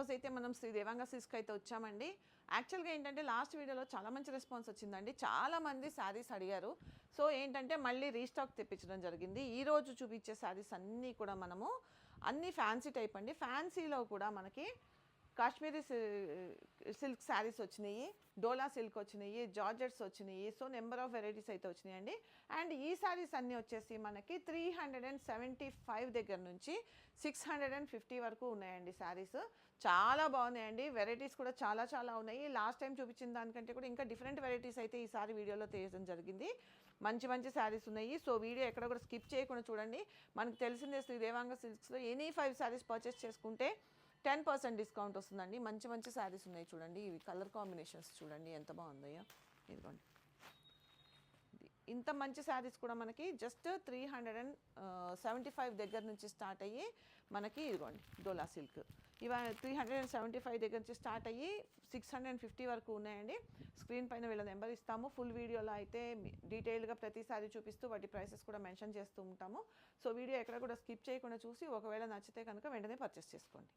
ఈరోజు అయితే మనం శ్రీ దేవాంగ అయితే వచ్చామండి. యాక్చువల్గా ఏంటంటే లాస్ట్ వీడియోలో చాలా మంచి రెస్పాన్స్ వచ్చిందండి. చాలా మంది శారీస్ అడిగారు. సో ఏంటంటే మళ్ళీ రీస్టాక్ తెప్పించడం జరిగింది. ఈ రోజు చూపించే శారీస్ అన్నీ కూడా మనము అన్ని ఫ్యాన్సీ టైప్ అండి. ఫ్యాన్సీలో కూడా మనకి కాశ్మీరీ సిల్క్ శారీస్ వచ్చినాయి డోలా సిల్క్ వచ్చినాయి జార్జెట్స్ వచ్చినాయి సో నెంబర్ ఆఫ్ వెరైటీస్ అయితే వచ్చినాయండి. అండ్ ఈ శారీస్ అన్నీ వచ్చేసి మనకి three hundred and seventy five దగ్గర నుంచి సిక్స్ హండ్రెడ్ అండ్ ఫిఫ్టీ వరకు ఉన్నాయండి శారీస్. చాలా బాగున్నాయండి. వెరైటీస్ కూడా చాలా చాలా ఉన్నాయి. లాస్ట్ టైం చూపించిన దానికంటే కూడా ఇంకా డిఫరెంట్ వెరైటీస్ అయితే ఈసారి వీడియోలో తీయడం జరిగింది. మంచి మంచి శారీస్ ఉన్నాయి. సో వీడియో ఎక్కడ కూడా స్కిప్ చేయకుండా చూడండి. మనకు తెలిసిందే శ్రీ దేవాంగ సిల్క్స్లో ఎనీ ఫైవ్ శారీస్ పర్చేస్ చేసుకుంటే టెన్ పర్సెంట్ డిస్కౌంట్ వస్తుందండి. మంచి మంచి శారీస్ ఉన్నాయి చూడండి. ఇవి కలర్ కాంబినేషన్స్ చూడండి. ఎంత బాగుందయ్యా ఇదిగోండి. ఇంత మంచి శారీస్ కూడా మనకి just three hundred and seventy five దగ్గర నుంచి స్టార్ట్ అయ్యి మనకి ఇదిగోండి డోలా సిల్క్. ఇవ three hundred and seventy five దగ్గర నుంచి స్టార్ట్ అయ్యి సిక్స్ హండ్రెడ్ అండ్ ఫిఫ్టీ వరకు ఉన్నాయండి. స్క్రీన్ పైన వీళ్ళ నెంబర్ ఇస్తాము. ఫుల్ వీడియోలో అయితే డీటెయిల్గా ప్రతి సారీ చూపిస్తూ వాటి ప్రైసెస్ కూడా మెన్షన్ చేస్తూ ఉంటాము. సో వీడియో ఎక్కడ కూడా స్కిప్ చేయకుండా చూసి ఒకవేళ నచ్చితే కనుక వెంటనే పర్చేస్ చేసుకోండి.